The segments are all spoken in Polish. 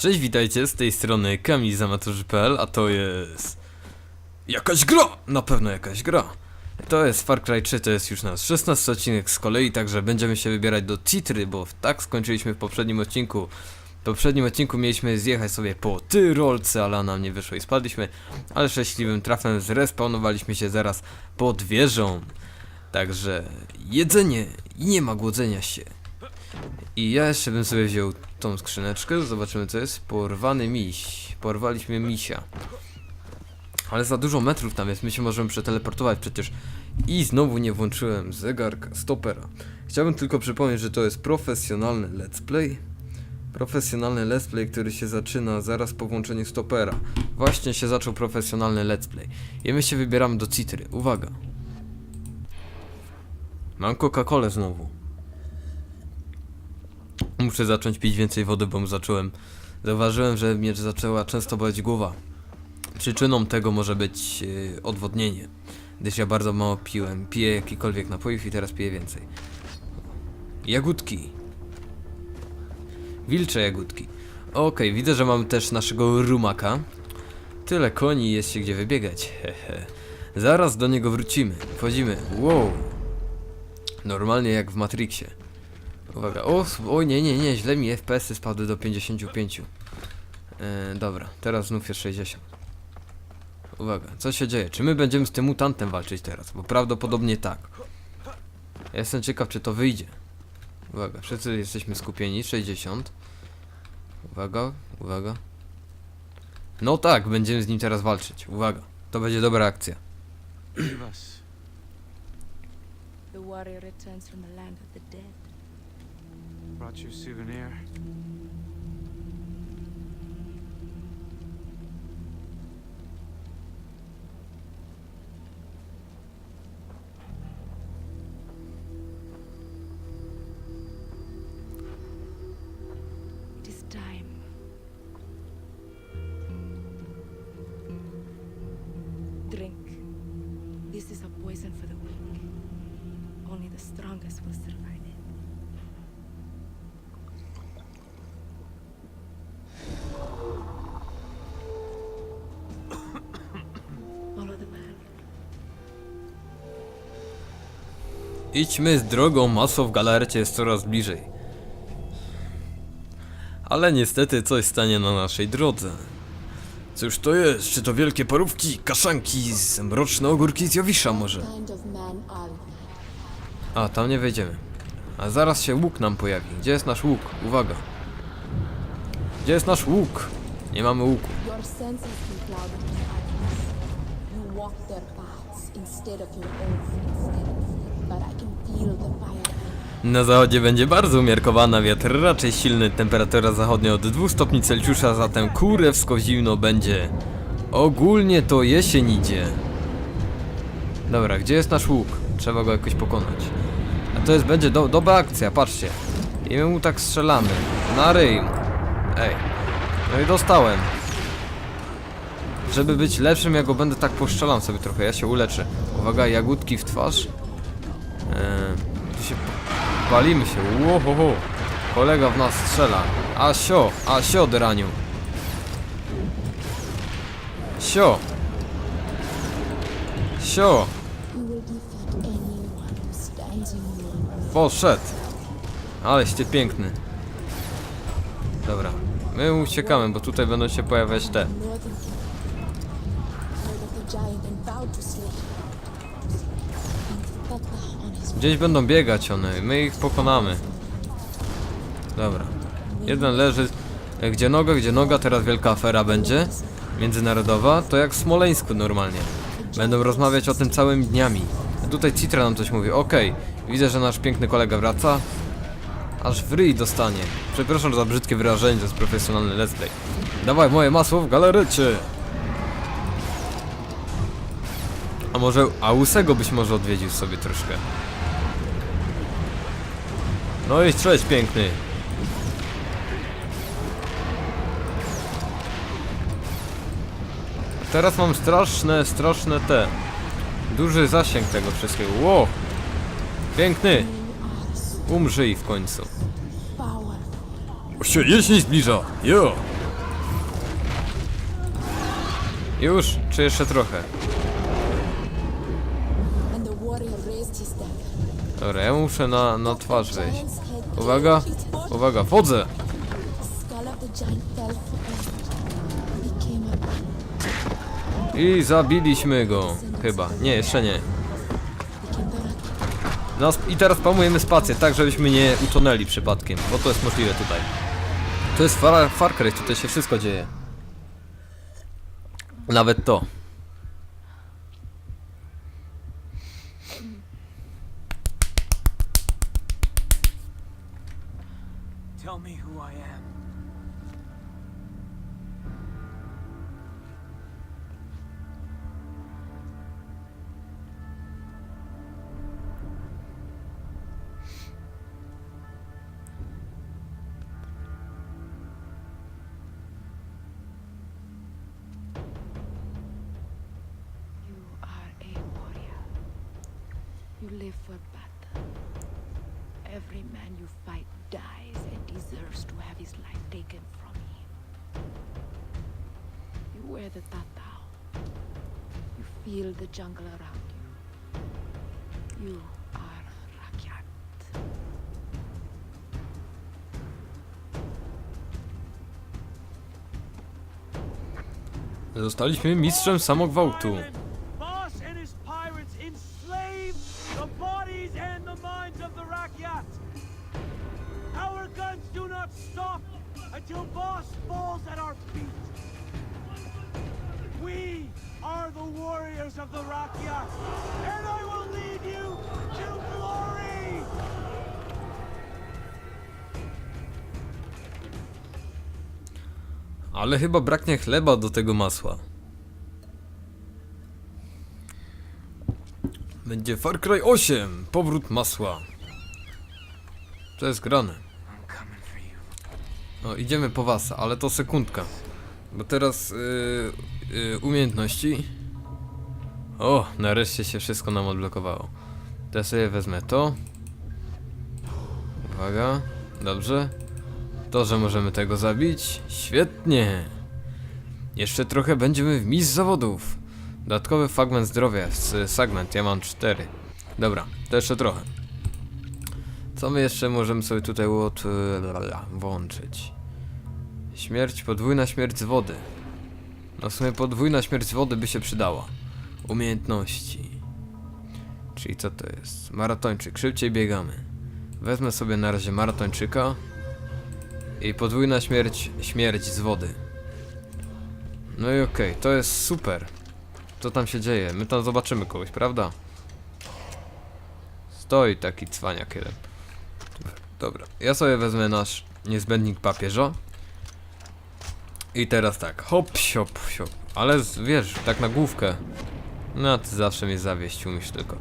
Cześć, witajcie, z tej strony Kamil a to jest... Jakaś gra! Na pewno jakaś gra. To jest Far Cry 3, to jest już nasz 16 odcinek z kolei, także będziemy się wybierać do Citry, bo tak skończyliśmy w poprzednim odcinku. W poprzednim odcinku mieliśmy zjechać sobie po Tyrolce, ale nam nie wyszło i spadliśmy, ale szczęśliwym trafem zrespawnowaliśmy się zaraz pod wieżą. Także jedzenie i nie ma głodzenia się. I ja jeszcze bym sobie wziął tą skrzyneczkę, zobaczymy co jest. Porwany miś. Porwaliśmy misia. Ale za dużo metrów tam jest, my się możemy przeteleportować przecież. I znowu nie włączyłem zegarka, stopera. Chciałbym tylko przypomnieć, że to jest profesjonalny let's play. Profesjonalny let's play, który się zaczyna zaraz po włączeniu stopera. Właśnie się zaczął profesjonalny let's play. I my się wybieramy do Citry. Uwaga. Mam Coca-Colę znowu. Muszę zacząć pić więcej wody, bo zacząłem. Zauważyłem, że mnie zaczęła często boleć głowa. Przyczyną tego może być yy, odwodnienie, gdyż ja bardzo mało piłem. Piję jakikolwiek napojów i teraz piję więcej. Jagódki. Wilcze jagódki. Okej, widzę, że mamy też naszego rumaka. Tyle koni jest się gdzie wybiegać. Hehe. Zaraz do niego wrócimy. Wchodzimy. Wow. Normalnie jak w Matrixie. Uwaga, o, o nie, nie, nie, źle mi FPS-y spadły do 55. E, dobra, teraz znów jest 60. Uwaga, co się dzieje? Czy my będziemy z tym mutantem walczyć teraz? Bo prawdopodobnie tak. Jestem ciekaw, czy to wyjdzie. Uwaga, wszyscy jesteśmy skupieni, 60. Uwaga, uwaga. No tak, będziemy z nim teraz walczyć. Uwaga, to będzie dobra akcja. The warrior returns from the land of the dead. Brought you a souvenir. Idźmy z drogą, masło w galarecie jest coraz bliżej. Ale niestety coś stanie na naszej drodze. Cóż to jest? Czy to wielkie parówki, kaszanki, z mroczne ogórki z Jowisza może? A, tam nie wejdziemy. A zaraz się łuk nam pojawi. Gdzie jest nasz łuk? Uwaga. Gdzie jest nasz łuk? Nie mamy łuku. Your Na zachodzie będzie bardzo umiarkowana wiatr, raczej silny, temperatura zachodnia od 2 stopni Celsjusza, zatem kurewsko zimno będzie. Ogólnie to jesień idzie. Dobra, gdzie jest nasz łuk? Trzeba go jakoś pokonać. A to jest, będzie do, dobra akcja, patrzcie. I my mu tak strzelamy. Na ryj. Ej. No i dostałem. Żeby być lepszym, ja go będę tak poszczelam sobie trochę, ja się uleczę. Uwaga, jagódki w twarz. Palimy się, łohoho. Kolega w nas strzela. A sio, a sio draniu. Sio. Sio. Poszedł. Aleście piękny. Dobra. My uciekamy, bo tutaj będą się pojawiać te. Gdzieś będą biegać one, my ich pokonamy. Dobra. Jeden leży. e, Gdzie noga, gdzie noga, teraz wielka afera będzie. Międzynarodowa, to jak w Smoleńsku normalnie. Będą rozmawiać o tym całymi dniami. A tutaj Citra nam coś mówi. Okej, widzę, że nasz piękny kolega wraca. Aż w ryj dostanie. Przepraszam za brzydkie wyrażenie, to jest profesjonalny let's play. Dawaj moje masło w galerecie! A może Ausego byś może odwiedził sobie troszkę. No i strzelec piękny. Teraz mam straszne, straszne te. Duży zasięg tego wszystkiego. Wow! Piękny! Umrzyj w końcu. Się jesień zbliża! Jo! Już, czy jeszcze trochę? Dobra, ja muszę na, na twarz wejść. Uwaga, uwaga, wchodzę! I zabiliśmy go. Chyba. Nie, jeszcze nie. No, I teraz pamujemy spację, tak żebyśmy nie utonęli przypadkiem, bo to jest możliwe tutaj. To jest Far, Far Cry, tutaj się wszystko dzieje. Nawet to. Jungle around you. You are Rakyat. Zostaliśmy mistrzem samogwałtu. Ale chyba braknie chleba do tego masła. Będzie Far Cry 8, powrót masła. To jest grane. No, idziemy po was, ale to sekundka. Bo teraz yy, yy, umiejętności. O, nareszcie się wszystko nam odblokowało. Teraz sobie wezmę to. Uwaga, dobrze. To, że możemy tego zabić, świetnie. Jeszcze trochę będziemy w mistrz zawodów. Dodatkowy fragment zdrowia, segment, ja mam cztery. Dobra, to jeszcze trochę. Co my jeszcze możemy sobie tutaj od, włączyć? Śmierć, podwójna śmierć z wody. No w sumie podwójna śmierć z wody by się przydała. Umiejętności. Czyli co to jest? Maratończyk, szybciej biegamy. Wezmę sobie na razie maratończyka. I podwójna śmierć, śmierć z wody. No i okej, to jest super. Co tam się dzieje? My tam zobaczymy kogoś, prawda? Stoi taki cwaniak jeden. Dobra, ja sobie wezmę nasz niezbędnik papieża. I teraz tak, hop, siop, siop. Ale z, wiesz, tak na główkę. No, ty zawsze mnie zawieść, umiesz tylko.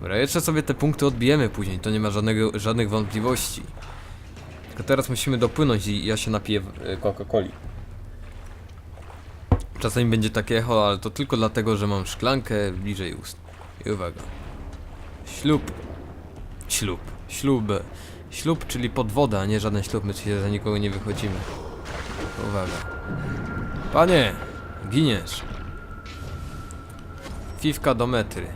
Dobra, jeszcze sobie te punkty odbijemy później, to nie ma żadnego, żadnych wątpliwości. Tylko teraz musimy dopłynąć i ja się napiję e, Coca-Coli. Czasami będzie takie echo, ale to tylko dlatego, że mam szklankę bliżej ust. I uwaga. Ślub. Ślub. Ślub. Ślub, czyli podwoda, a nie żaden ślub, my się za nikogo nie wychodzimy. Uwaga. Panie! Giniesz. Fifka do metry.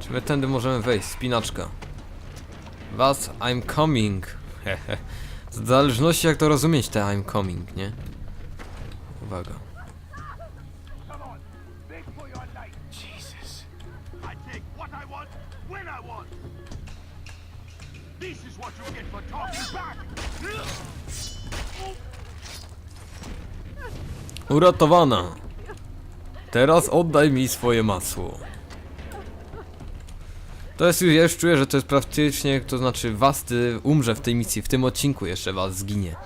Czy my tędy możemy wejść? Spinaczka. Was, I'm coming. W zależności jak to rozumieć te I'm coming, nie? Uwaga. Uratowana. Teraz oddaj mi swoje masło. To jest już, ja już czuję, że to jest praktycznie, to znaczy was ty umrze w tej misji, w tym odcinku jeszcze was zginie.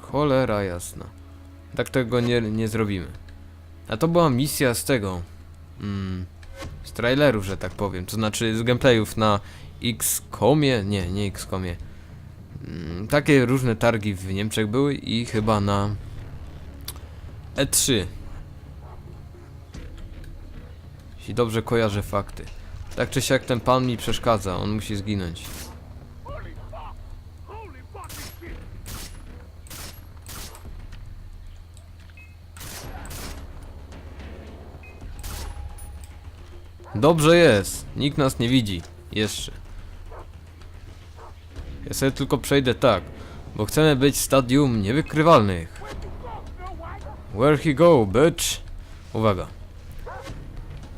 Cholera jasna. Tak tego nie, nie zrobimy. A to była misja z tego. Mm, z trailerów, że tak powiem. To znaczy z gameplayów na X-Comie. Nie, nie X-Comie. Mm, takie różne targi w Niemczech były i chyba na E3. Jeśli dobrze kojarzę fakty. Tak czy siak ten pan mi przeszkadza, on musi zginąć. Dobrze jest, nikt nas nie widzi. Jeszcze. Ja sobie tylko przejdę tak, bo chcemy być stadium niewykrywalnych. Where he go, bitch? Uwaga.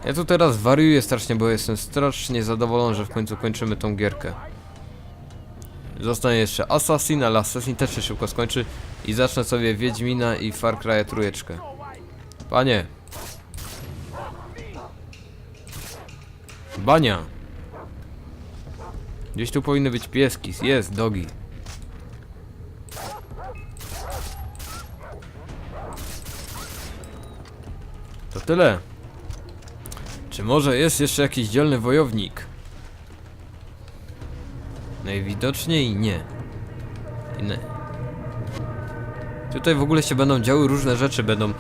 Ja tu teraz wariuję strasznie, bo jestem strasznie zadowolony, że w końcu kończymy tą gierkę. Zostanie jeszcze Assassin, ale Assassin też się szybko skończy. I zacznę sobie Wiedźmina i Far Cry trójeczkę. Panie. Bania. Gdzieś tu powinny być pieski. Jest, dogi. To tyle. Czy może jest jeszcze jakiś dzielny wojownik? Najwidoczniej nie. I nie. Tutaj w ogóle się będą działy różne rzeczy, będą...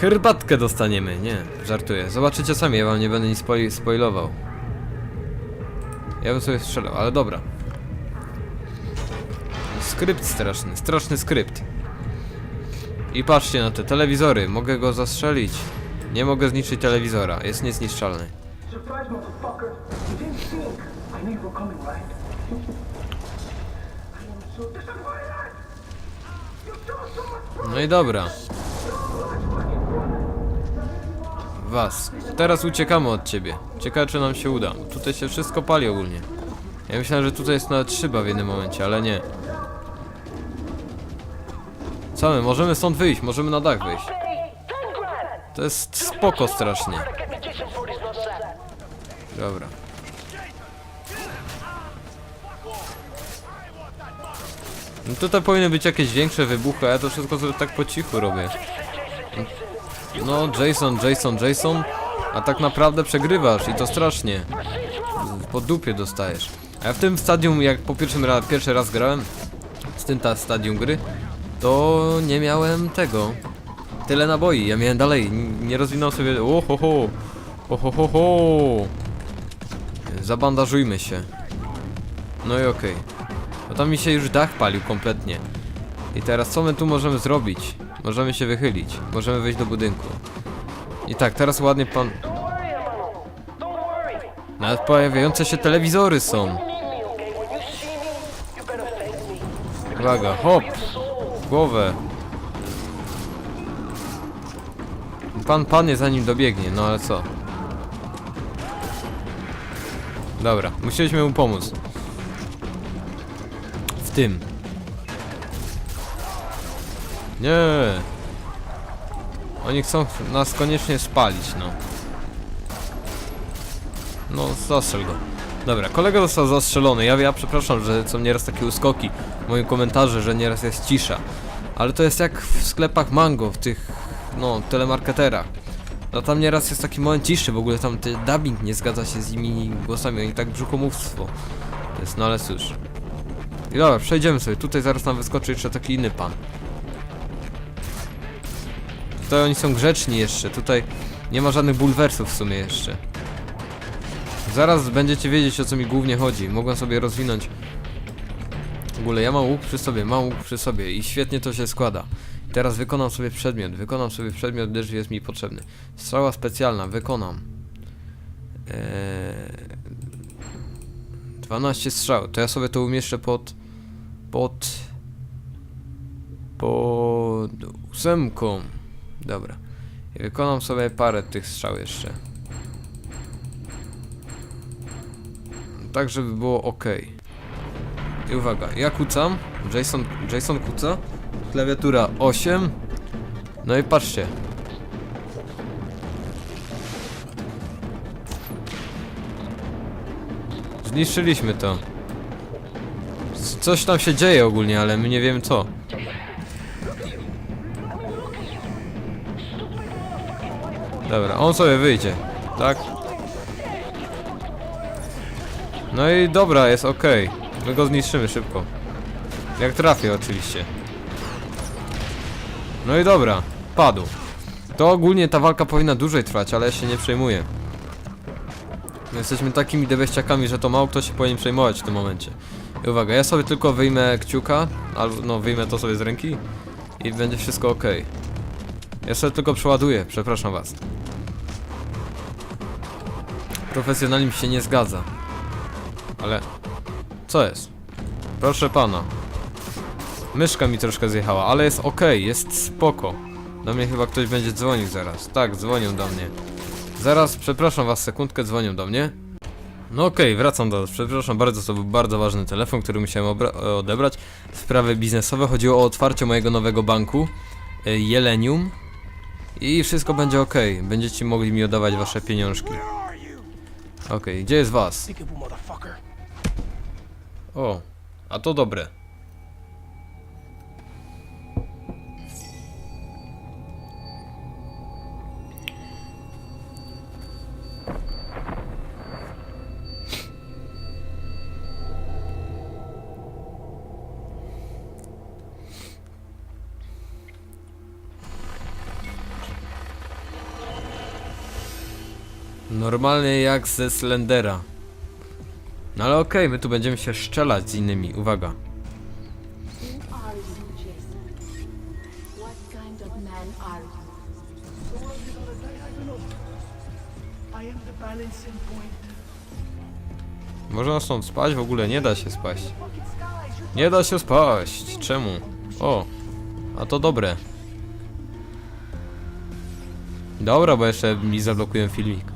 Herbatkę dostaniemy, nie, żartuję. Zobaczycie sami, ja wam nie będę nic spoi- spoilował. Ja bym sobie strzelał, ale dobra. Skrypt straszny, straszny skrypt. I patrzcie na te telewizory, mogę go zastrzelić. Nie mogę zniszczyć telewizora, jest niezniszczalny. No i dobra. Was. Teraz uciekamy od ciebie. Ciekawe czy nam się uda. Tutaj się wszystko pali ogólnie. Ja myślałem, że tutaj jest nawet szyba w jednym momencie, ale nie. Co my? Możemy stąd wyjść, możemy na dach wyjść. To jest spoko strasznie. Dobra. No tutaj powinny być jakieś większe wybuchy, a ja to wszystko sobie tak po cichu robię. No, Jason, Jason, Jason, a tak naprawdę przegrywasz i to strasznie. Po dupie dostajesz. A ja w tym stadium, jak po pierwszym raz, pierwszy raz grałem, z tym ta stadium gry, to nie miałem tego. Tyle naboi, ja miałem dalej, nie rozwinął sobie, ohoho, ohohoho. Zabandażujmy się. No i okej. No tam mi się już dach palił kompletnie. I teraz co my tu możemy zrobić? Możemy się wychylić. Możemy wejść do budynku. I tak, teraz ładnie pan... Nawet pojawiające się telewizory są. Uwaga, hop! Głowę. Pan, pan jest zanim dobiegnie, no ale co? Dobra, musieliśmy mu pomóc. W tym. Nie. Oni chcą nas koniecznie spalić, no. No, zastrzel go. Dobra, kolega został zastrzelony. Ja, ja przepraszam, że są nieraz takie uskoki w moim komentarzu, że nieraz jest cisza. Ale to jest jak w sklepach mango, w tych, no, telemarketerach. No tam nieraz jest taki moment ciszy, w ogóle tam ten dubbing nie zgadza się z nimi głosami, oni tak brzuchomówstwo. Jest, no ale cóż. I dobra, przejdziemy sobie. Tutaj zaraz nam wyskoczy jeszcze taki inny pan. Tutaj oni są grzeczni jeszcze. Tutaj nie ma żadnych bulwersów w sumie jeszcze. Zaraz będziecie wiedzieć o co mi głównie chodzi. Mogłem sobie rozwinąć. W ogóle ja mam łuk przy sobie, mam łuk przy sobie i świetnie to się składa. Teraz wykonam sobie przedmiot. Wykonam sobie przedmiot, gdyż jest mi potrzebny. Strzała specjalna, wykonam. Eee... 12 strzał. To ja sobie to umieszczę pod. pod. pod ósemką. Dobra. I wykonam sobie parę tych strzał jeszcze. Tak, żeby było ok. I uwaga, ja kucam. Jason, Jason kuca. Klawiatura 8. No i patrzcie. Zniszczyliśmy to. Coś tam się dzieje ogólnie, ale my nie wiemy co. Dobra, on sobie wyjdzie, tak? No i dobra, jest ok. My go zniszczymy szybko. Jak trafię oczywiście. No i dobra, padł. To ogólnie ta walka powinna dłużej trwać, ale ja się nie przejmuję. My jesteśmy takimi debeściakami, że to mało kto się powinien przejmować w tym momencie. I uwaga, ja sobie tylko wyjmę kciuka, albo no wyjmę to sobie z ręki i będzie wszystko ok. Ja sobie tylko przeładuję, przepraszam was. profesjonalizm się nie zgadza. Ale... Co jest? Proszę pana. Myszka mi troszkę zjechała, ale jest ok, jest spoko. Do mnie chyba ktoś będzie dzwonił zaraz. Tak, dzwonią do mnie. Zaraz, przepraszam was sekundkę, dzwonią do mnie. No okej, wracam do was. Przepraszam bardzo, to był bardzo ważny telefon, który musiałem e, odebrać. Sprawy biznesowe, chodziło o otwarcie mojego nowego banku. e, Jelenium. I wszystko będzie ok. Będziecie mogli mi oddawać wasze pieniążki. Okej, gdzie jest was? O, a to dobre. Normalnie jak ze Slendera. No ale okej, my tu będziemy się szczelać z innymi. Uwaga. Można stąd spać? W ogóle nie da się spaść. Nie da się spaść. Czemu? O, a to dobre. Dobra, bo jeszcze mi zablokują filmik.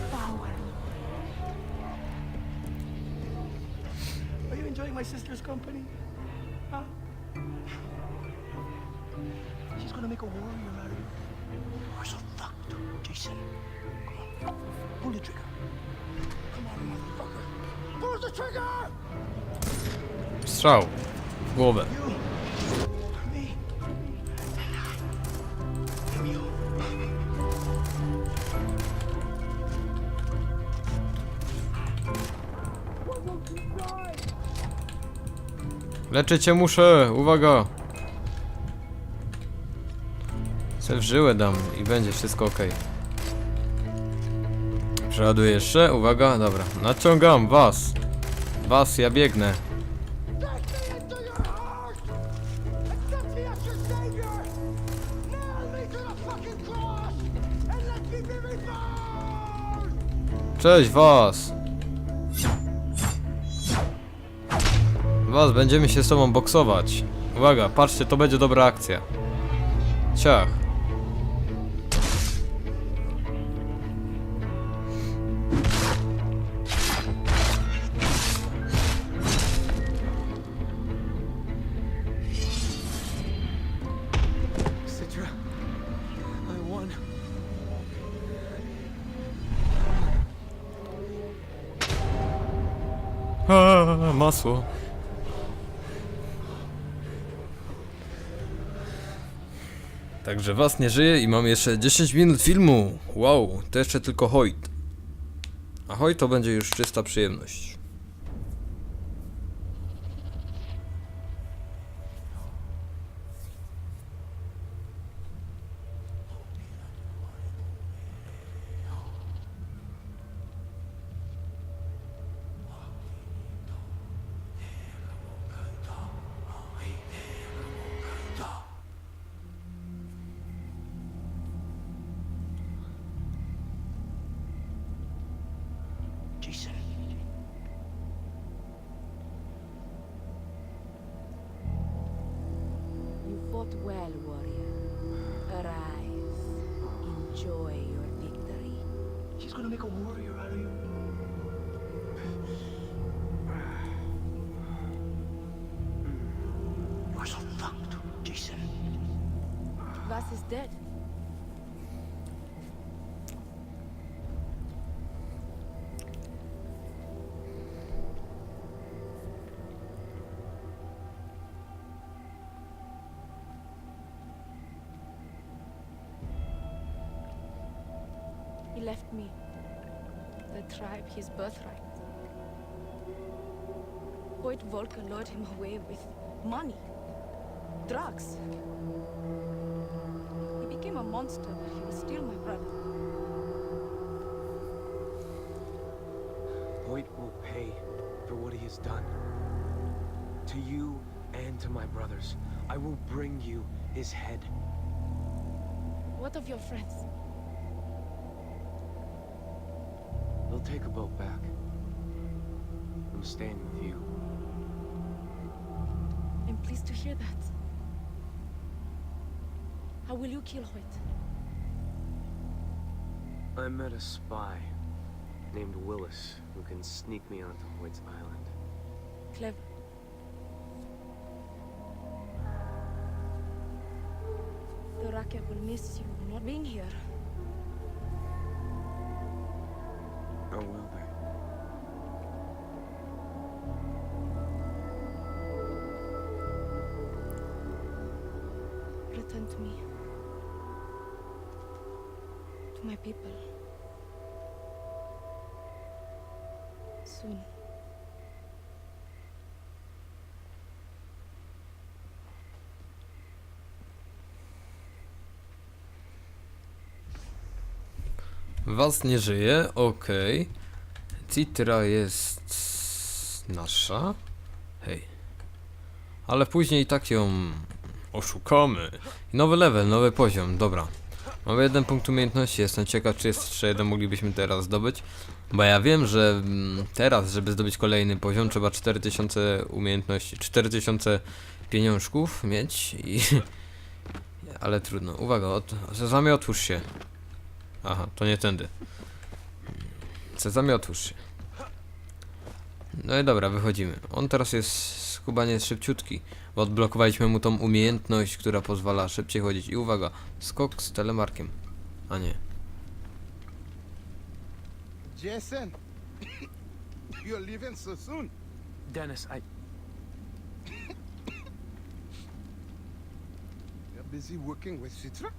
Leczyć cię muszę, uwaga! Se w żyłę dam i będzie wszystko ok. Przeładuję jeszcze, uwaga, dobra. Naciągam was! Was, ja biegnę. Take me Was, będziemy się z tobą boksować. Uwaga, patrzcie, to będzie dobra akcja. Ciach. Citra, I won. A, masło. Także was nie żyje i mam jeszcze 10 minut filmu. Wow, to jeszcze tylko Hoyt. A Hoyt to będzie już czysta przyjemność. She's gonna make a warrior out of you. You're so fucked, Jason. Vas is dead. Left me, the tribe, his birthright. Hoyt Volker lured him away with money, drugs. He became a monster, but he was still my brother. Hoyt will pay for what he has done. To you and to my brothers, I will bring you his head. What of your friends? They'll take a boat back. I'm staying with you. I'm pleased to hear that. How will you kill Hoyt? I met a spy named Willis who can sneak me onto Hoyt's Island. Clever. The Rakyat will miss you not being here. People. Soon. Was nie żyje, okej. Citra jest nasza. Hej. Ale później tak ją oszukamy. Nowy level, nowy poziom, dobra. Mamy jeden punkt umiejętności, jestem ciekaw czy jeszcze jeden moglibyśmy teraz zdobyć. Bo ja wiem, że mm, teraz, żeby zdobyć kolejny poziom, trzeba 4000 umiejętności, 4000 pieniążków mieć i... Ale trudno. Uwaga, od... Sezamie otwórz się. Aha, to nie tędy. Sezamie otwórz się. No i dobra, wychodzimy. On teraz jest skubanie szybciutki, bo odblokowaliśmy mu tą umiejętność, która pozwala szybciej chodzić. I uwaga, skok z telemarkiem. A nie. Jason, you're leaving so soon. Dennis, I. You're busy working with Citra?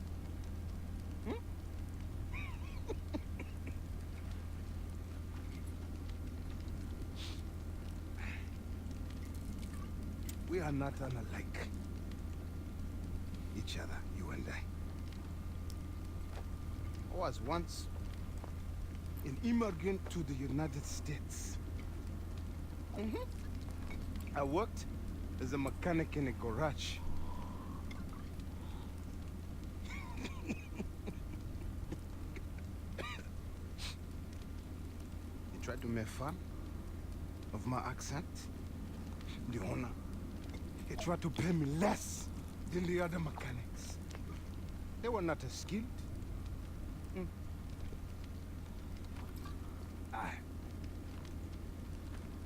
Are not unlike each other, you and I. I was once an immigrant to the United States. Mhm. I worked as a mechanic in a garage. He tried to make fun of my accent. The owner. He tried to pay me less than the other mechanics. They were not as skilled. Mm. I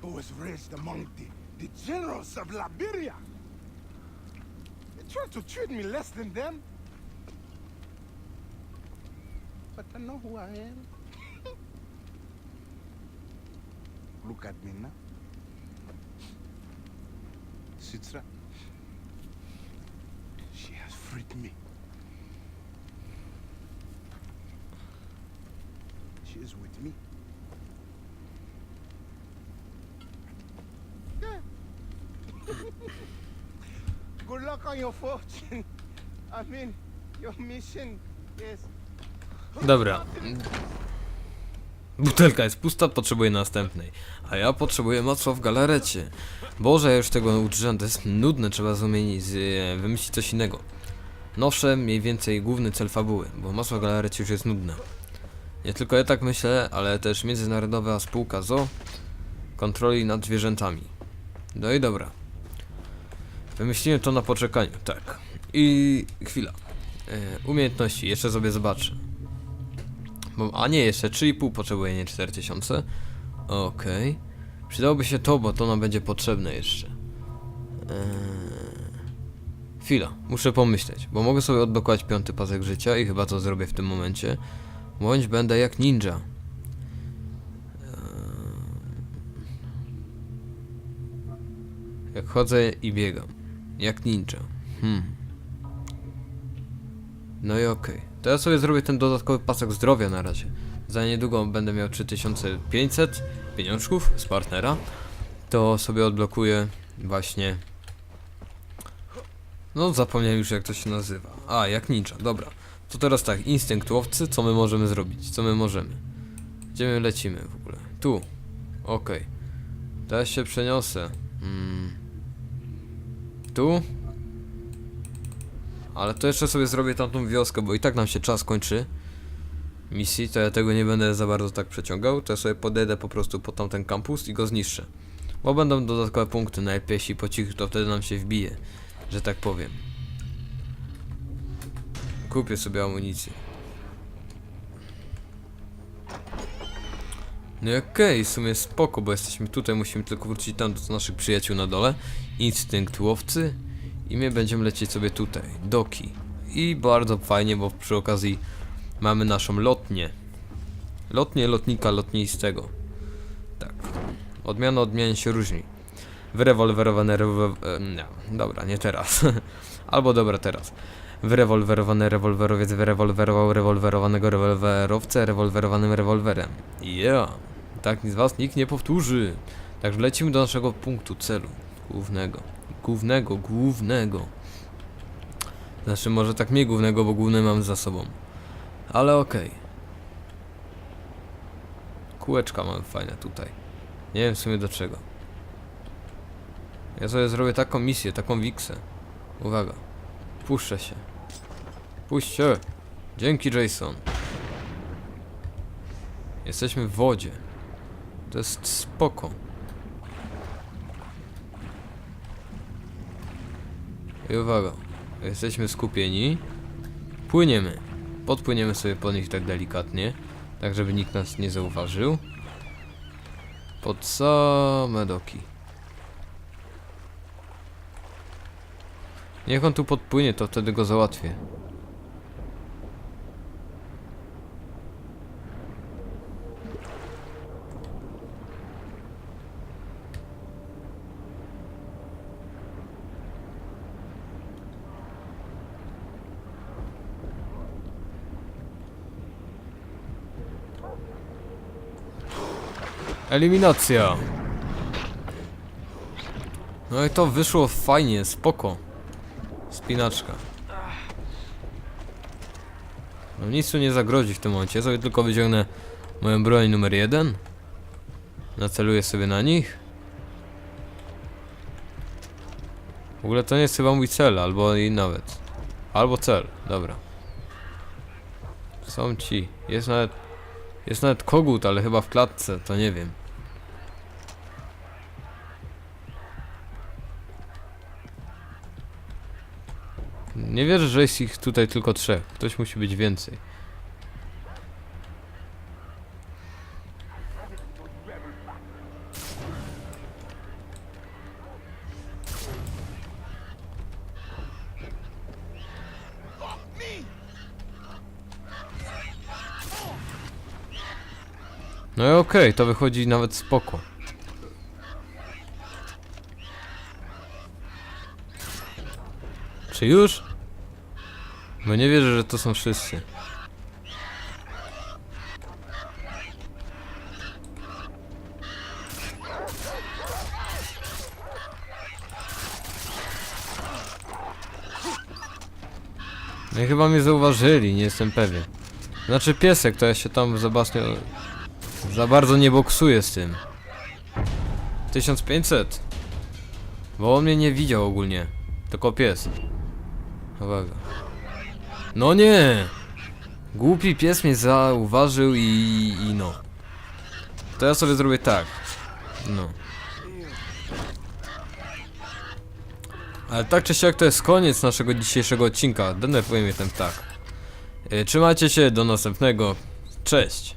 was raised among the, the generals of Liberia. They tried to treat me less than them. But I know who I am. Look at me now. Citra. Freed me. She is with me. Good luck on your fortune. I mean, your mission is. Dobra. Butelka jest pusta, potrzebuję następnej. A ja potrzebuję masła w galarecie. Boże, ja już tego uczyłem, to jest nudne, trzeba zmienić, e, wymyślić coś innego. Nowsze, mniej więcej główny cel fabuły, bo masło w galarecie już jest nudne. Nie tylko ja tak myślę, ale też międzynarodowa spółka ZO kontroli nad zwierzętami. No i dobra. Wymyśliłem to na poczekaniu, tak. I chwila. E, umiejętności, jeszcze sobie zobaczę. A nie, jeszcze 3,5 potrzebuję, nie 4000. Okej. Przydałoby się to, bo to nam będzie potrzebne jeszcze. Eee... Chwila, muszę pomyśleć, bo mogę sobie odblokować piąty pasek życia i chyba to zrobię w tym momencie. Bądź będę jak ninja. Eee... Jak chodzę i biegam. Jak ninja. Hmm. No i okej. To ja sobie zrobię ten dodatkowy pasek zdrowia na razie. Za niedługo będę miał 3500 pieniążków z partnera. To sobie odblokuję właśnie. No zapomniałem już jak to się nazywa. A, jak ninja, dobra. To teraz tak, instynktowcy, co my możemy zrobić? Co my możemy? Gdzie my lecimy w ogóle? Tu. Okej. Teraz się przeniosę. Mm. Tu. Ale to jeszcze sobie zrobię tamtą wioskę, bo i tak nam się czas kończy. misji, to ja tego nie będę za bardzo tak przeciągał, to ja sobie podejdę po prostu pod tamten kampus i go zniszczę. Bo będą dodatkowe punkty, najlepiej jeśli po cichu, to wtedy nam się wbije, że tak powiem. Kupię sobie amunicję. No okej, w sumie spoko, bo jesteśmy tutaj, musimy tylko wrócić tam do naszych przyjaciół na dole. Instynkt łowcy. I my będziemy lecieć sobie tutaj, doki. I bardzo fajnie, bo przy okazji mamy naszą lotnię. Lotnię lotnika lotnistego. Tak. Odmiana odmian się różni. Wyrewolwerowany rewolwer... e, Nie, dobra, nie teraz. Albo dobra, teraz. Wyrewolwerowany rewolwerowiec wyrewolwerował rewolwerowanego rewolwerowcę rewolwerowanym rewolwerem. Yeah! Tak z was nikt nie powtórzy. Także lecimy do naszego punktu celu. Głównego. Głównego, głównego. Znaczy może tak mniej głównego, bo główny mam za sobą. Ale okej. Kółeczka mamy fajne tutaj. Nie wiem w sumie do czego. Ja sobie zrobię taką misję, taką wiksę. Uwaga. Puszczę się. Puść się. Dzięki Jason. Jesteśmy w wodzie. To jest spoko. I uwaga. Jesteśmy skupieni. Płyniemy. Podpłyniemy sobie po nich tak delikatnie. Tak, żeby nikt nas nie zauważył. Pod same doki. Niech on tu podpłynie, to wtedy go załatwię. Eliminacja. No i to wyszło fajnie, spoko. Spinaczka. No nic tu nie zagrozi w tym momencie, sobie tylko wyciągnę moją broń numer jeden. Naceluję sobie na nich. W ogóle to nie jest chyba mój cel, albo i nawet. Albo cel, dobra. Są ci. Jest nawet... Jest nawet kogut, ale chyba w klatce, to nie wiem. Nie wierzę, że jest ich tutaj tylko trzech. Ktoś musi być więcej. No i okej, to wychodzi nawet spoko. Czy już? Bo nie wierzę, że to są wszyscy. No chyba mnie zauważyli, nie jestem pewien. Znaczy piesek, to ja się tam za bardzo, za bardzo nie boksuję z tym. 1500. Bo on mnie nie widział ogólnie. Tylko pies. Uwaga. No nie! Głupi pies mnie zauważył i, i no. To ja sobie zrobię tak. No. Ale tak czy siak to jest koniec naszego dzisiejszego odcinka. Denerwuje mnie ten ptak. E, Trzymajcie się, do następnego. Cześć!